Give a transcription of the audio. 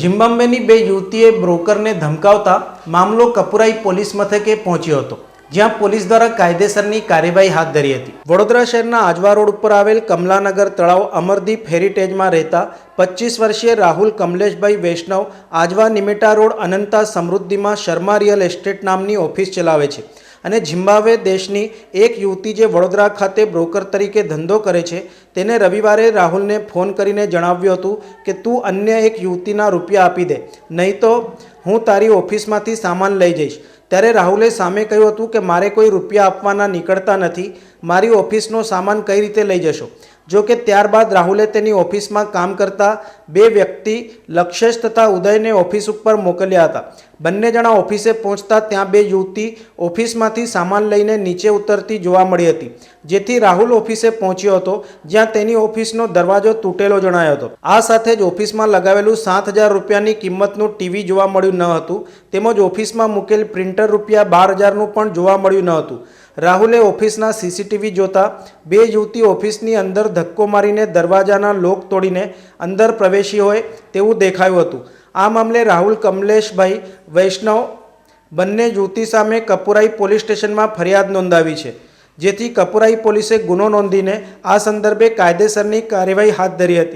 ઝિમ્બાબ્વેની બે યુવતીએ બ્રોકરને ધમકાવતા મામલો કપુરાઈ પોલીસ મથકે પહોંચ્યો હતો, જ્યાં પોલીસ દ્વારા કાયદેસરની કાર્યવાહી હાથ ધરી હતી. વડોદરા શહેરના આજવા રોડ ઉપર આવેલ કમલાનગર તળાવ અમરદીપ હેરિટેજમાં રહેતા પચીસ વર્ષીય રાહુલ કમલેશભાઈ વૈષ્ણવ આજવા નિમેટા રોડ અનંતા સમૃદ્ધિમાં શર્મા રિયલ એસ્ટેટ નામની ઓફિસ ચલાવે છે. અને ઝિમ્બાબ્વે દેશની એક યુવતી જે વડોદરા ખાતે બ્રોકર તરીકે ધંધો કરે છે, તેને રવિવારે રાહુલને ફોન કરીને જણાવ્યું હતું કે, તું અન્ય એક યુવતીના રૂપિયા આપી દે, નહીં તો હું તારી ઓફિસમાંથી સામાન લઈ જઈશ. ત્યારે રાહુલે સામે કહ્યું હતું કે, મારે કોઈ રૂપિયા આપવાના નીકળતા નથી, મારી ઓફિસનો સામાન કઈ રીતે લઈ જશો? જો કે ત્યારબાદ રાહુલે તેની ઓફિસમાં કામ કરતા બે વ્યક્તિ લક્ષેશ તથા ઉદયને ઓફિસ ઉપર મોકલ્યા હતા. બંને જણા ઓફિસે પહોંચતા ત્યાં બે યુવતી ઓફિસમાંથી સામાન લઈને નીચે ઉતરતી જોવા મળી હતી, જેથી રાહુલ ઓફિસે પહોંચ્યો હતો, જ્યાં તેની ઓફિસનો દરવાજો તૂટેલો જણાયો હતો. આ સાથે જ ઓફિસમાં લગાવેલું સાત હજાર રૂપિયાની કિંમતનું ટીવી જોવા મળ્યું ન હતું, તેમજ ઓફિસમાં મૂકેલ પ્રિન્ટર રૂપિયા બાર હજારનું પણ જોવા મળ્યું ન હતું. રાહુલે ઓફિસના સીસીટીવી જોતા બે યુવતી ઓફિસની અંદર ધક્કો મારીને દરવાજાના લોક તોડીને અંદર પ્રવેશી હોય તેવું દેખાયું હતું. આ મામલે રાહુલ, કમલેશભાઈ, વૈષ્ણવ બંને યુવતી સામે કપુરાઈ પોલીસ સ્ટેશનમાં ફરિયાદ નોંધાવી છે, જેથી કપુરાઈ પોલીસે ગુનો નોંધીને આ સંદર્ભે કાયદેસરની કાર્યવાહી હાથ ધરી હતી.